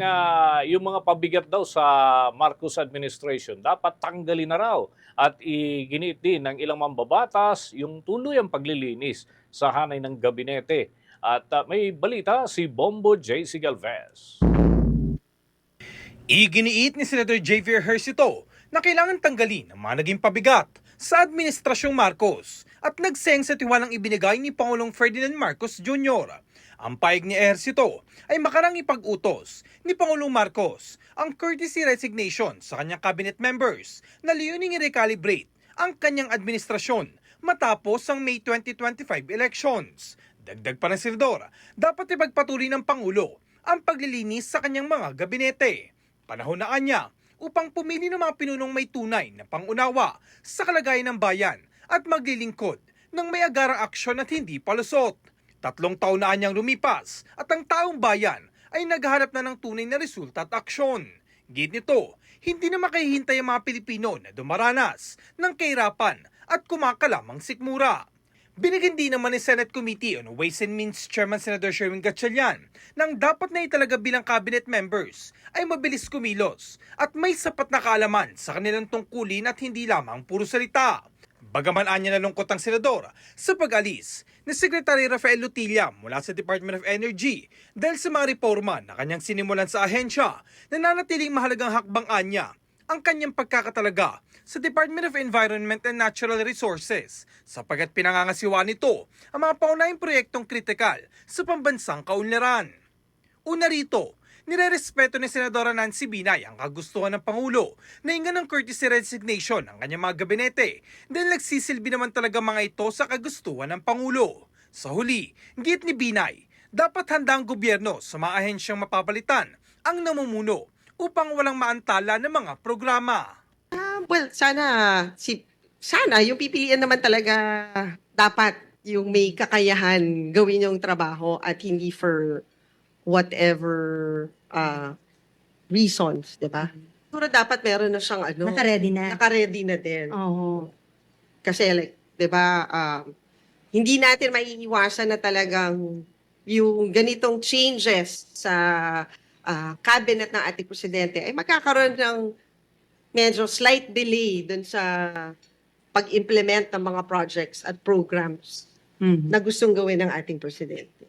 Ah, yung mga pabigat daw sa Marcos administration, dapat tanggalin na raw at iginit din ng ilang mambabatas yung tuloy ang paglilinis sa hanay ng gabinete. At ah, may balita si Bombo J.C. Galvez. Iginiit ni Senator Javier Hersito na kailangan tanggalin ang mga naging pabigat sa Administrasyong Marcos at nagseng sa tiwalang ibinigay ni Pangulong Ferdinand Marcos Jr. Ang paig ni Ejercito ay makarang ipag-utos ni Pangulong Marcos ang courtesy resignation sa kanyang cabinet members na layuning i-recalibrate ang kanyang administrasyon matapos ang May 2025 elections. Dagdag pa ng senador, dapat ipagpatuloy ng Pangulo ang paglilinis sa kanyang mga gabinete. Panahon na anya upang pumili ng mga pinunong may tunay na pangunawa sa kalagayan ng bayan at maglilingkod ng may agarang aksyon at hindi palusot. Tatlong taon na anyang lumipas at ang taong bayan ay naghahanap na ng tunay na resulta at aksyon. Git nito, hindi na makahihintay ang mga Pilipino na dumaranas ng kahirapan at kumakalamang sikmura. Binigyan din naman ni Senate Committee on Ways and Means Chairman Senator Sherwin Gatchalian nang dapat na italaga bilang cabinet members ay mabilis kumilos at may sapat na kaalaman sa kanilang tungkulin at hindi lamang puro salita. Bagaman anya nalungkot ang senador sa pag-alis ni Secretary Rafael Lutilla mula sa Department of Energy dahil sa mga reforma na kanyang sinimulan sa ahensya na nanatiling mahalagang hakbang anya ang kanyang pagkakatalaga sa Department of Environment and Natural Resources sapagkat pinangangasiwa nito ang mga paunahing proyektong kritikal sa pambansang kaunlaran. Una rito, nirerespeto ni Senadora Nancy Binay ang kagustuhan ng Pangulo na ingan ng courtesy resignation ng kanyang mga gabinete dahil nagsisilbi naman talaga mga ito sa kagustuhan ng Pangulo. Sa huli, git ni Binay, dapat handa ang gobyerno sa mga ahensyang mapapalitan ang namumuno upang walang maantala ng mga programa. Ah, well, sana si sana yung pipilian naman talaga dapat yung may kakayahan gawin yung trabaho at hindi for whatever uh, reasons, 'di ba? Siguro dapat meron na siyang ano, Naka-ready na. naka-ready na din. Oo. Kasi like, 'di ba, um, hindi natin maiiwasan na talagang yung ganitong changes sa ah, cabinet ng ating presidente ay magkakaroon ng medyo slight delay dun sa pag-implement ng mga projects at programs Mhm. na gustong gawin ng ating presidente.